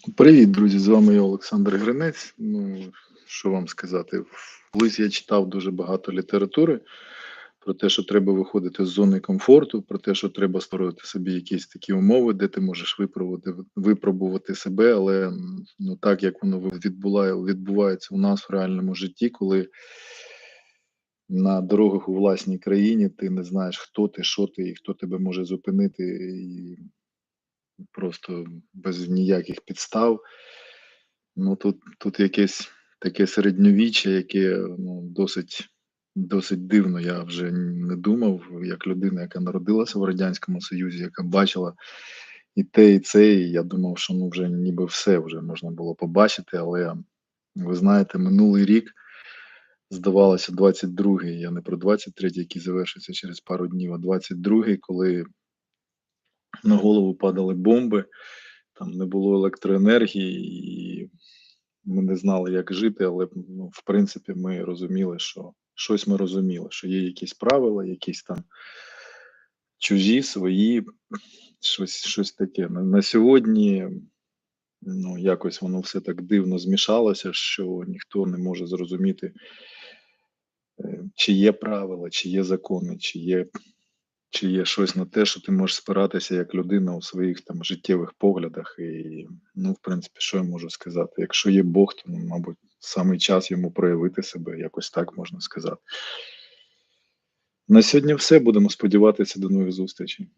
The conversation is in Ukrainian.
Привіт, друзі! З вами я Олександр Гринець. Ну, що вам сказати? Колись я читав дуже багато літератури про те, що треба виходити з зони комфорту, про те, що треба створювати собі якісь такі умови, де ти можеш випробувати, випробувати себе, але ну, так як воно відбуває, відбувається у нас в реальному житті, коли на дорогах у власній країні ти не знаєш, хто ти, що ти і хто тебе може зупинити, і просто без ніяких підстав. Ну тут, тут якесь таке середньовіччя, яке ну, досить, досить дивно. Я вже не думав, як людина, яка народилася в Радянському Союзі, яка бачила і те, і це. І я думав, що ну вже ніби все вже можна було побачити, але ви знаєте, минулий рік. Здавалося, 22-й, я не про 23-й, який завершиться через пару днів, а 22-й, коли на голову падали бомби, там не було електроенергії, і ми не знали, як жити, але ну, в принципі ми розуміли, що щось ми розуміли, що є якісь правила, якісь там чужі, свої, щось, щось таке. На, на сьогодні ну, якось воно все так дивно змішалося, що ніхто не може зрозуміти, е, чи є правила, чи є закони, чи є чи є щось на те, що ти можеш спиратися як людина у своїх там життєвих поглядах. І, ну, в принципі, що я можу сказати? Якщо є Бог, то, мабуть, саме час йому проявити себе, якось так можна сказати. На сьогодні все. Будемо сподіватися до нових зустрічей.